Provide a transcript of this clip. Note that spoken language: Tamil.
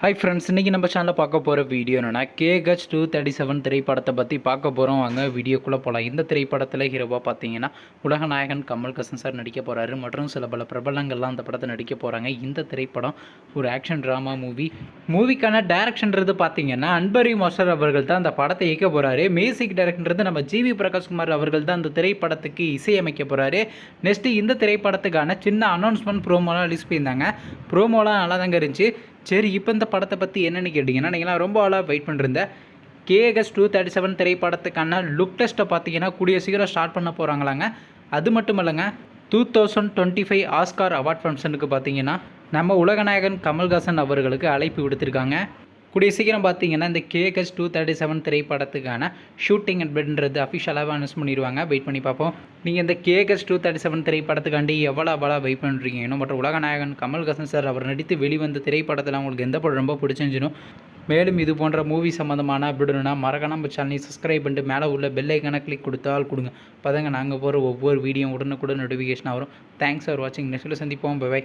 ஹாய் ஃப்ரெண்ட்ஸ் இன்றைக்கி நம்ம சேனலில் பார்க்க போகிற வீடியோ என்னென்னா கேகச் டூ தேர்ட்டி செவன் திரைப்படத்தை பற்றி பார்க்க போகிறோம் வாங்க வீடியோக்குள்ளே போகலாம் இந்த திரைப்படத்தில் ஹீரோவாக பார்த்தீங்கன்னா உலகநாயகன் கமல்ஹாசன் சார் நடிக்க போகிறாரு மற்றும் சில பல பிரபலங்கள்லாம் அந்த படத்தை நடிக்க போகிறாங்க இந்த திரைப்படம் ஒரு ஆக்ஷன் ட்ராமா மூவி மூவிக்கான டேரக்ஷன்றது பார்த்தீங்கன்னா அன்பரி மாஸ்டர் அவர்கள் தான் அந்த படத்தை இயக்க போகிறாரு மியூசிக் டேரக்டர்ன்றது நம்ம ஜிவி பிரகாஷ்குமார் அவர்கள் தான் அந்த திரைப்படத்துக்கு இசையமைக்க போகிறாரு நெக்ஸ்ட்டு இந்த திரைப்படத்துக்கான சின்ன அனௌன்ஸ்மெண்ட் ப்ரோமோலாம் ரிலீஸ் பண்ணியிருந்தாங்க. ப்ரோமோலாம் நல்லா தாங்க இருந்துச்சு. சரி இப்போ இந்த படத்தை பற்றி என்னென்னு கேட்டிங்கன்னா நீங்களாம் ரொம்ப ஆளாக வெயிட் பண்ணிருந்த கேஎஸ் டூ தேர்ட்டி செவன் திரைப்படத்துக்கான லுக் டெஸ்ட்டை பார்த்தீங்கன்னா கூடிய சீக்கிரம் ஸ்டார்ட் பண்ண போகிறாங்களாங்க அது மட்டும் இல்லைங்க two thousand twenty five Oscar award ஃபங்க்ஷனுக்கு பார்த்தீங்கன்னா நம்ம உலகநாயகன் கமல்ஹாசன் அவர்களுக்கு அழைப்பு விடுத்திருக்காங்க. கூடிய சீக்கிரம் பார்த்தீங்கன்னா இந்த கேகஸ் டூ தேர்ட்டி செவன் திரைப்படத்துக்கான ஷூட்டிங் அப்படின்றது அஃபிஷியலாக அனௌன்ஸ் பண்ணிடுவாங்க. வெயிட் பண்ணி பார்ப்போம். நீங்கள் இந்த கேகஸ் டூ தேர்ட்டி செவன் திரைப்படத்துக்காண்டி எவ்வளோ அவ்வளோ வெயிட் பண்ணுறீங்கன்னு மற்றும் உலகநாயகன் கமல்ஹாசன் சார் அவர் நடித்து வெளிவந்த திரைப்படத்தில் உங்களுக்கு எந்த படம் ரொம்ப பிடிச்சிருந்துச்சினும் மேலும் இது போன்ற மூவி சம்மந்தமான அப்படின்னா மறக்க நம்ம சேனலை சப்ஸ்கிரைப் பண்ணிட்டு மேலே உள்ள பெல்லைக்கான கிளிக் கொடுத்தால் கொடுங்க. பதங்க நாங்கள் போகிற ஒவ்வொரு வீடியோ உடனுக்குடன் நோட்டிஃபிகேஷன் வரும். தேங்க்ஸ் ஃபார் வாட்சிங் நெக்ஸ்ட்டில் சந்திப்போம். பை